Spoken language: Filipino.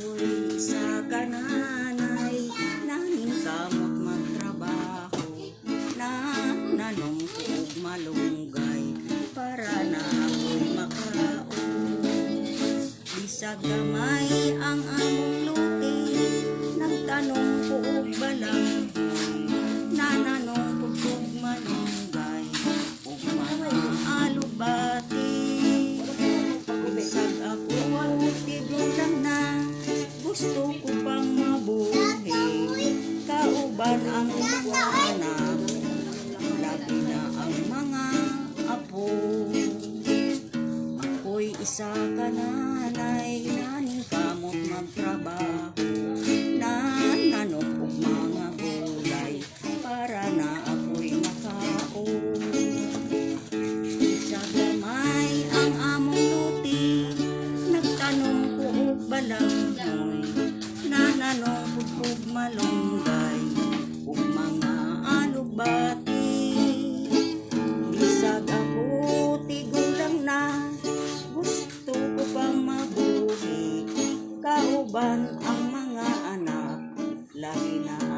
Ako'y sa kananay Naning kamot magtrabaho Na nanong kuog malunggay Para na ako'y makaon. Bisag gamay ang among luti Nagtanong kuog balang Kauban ang iwana Labi na ang mga apo. Ako'y isa ka nanay Naning kamot magtrabaho Nananok og mga gulay Para na ako'y makaon. Sa gamay ang among luti Nagtanong ko og balanghoy Nananong ko og malunggay kalooban ang mga anak, lagi na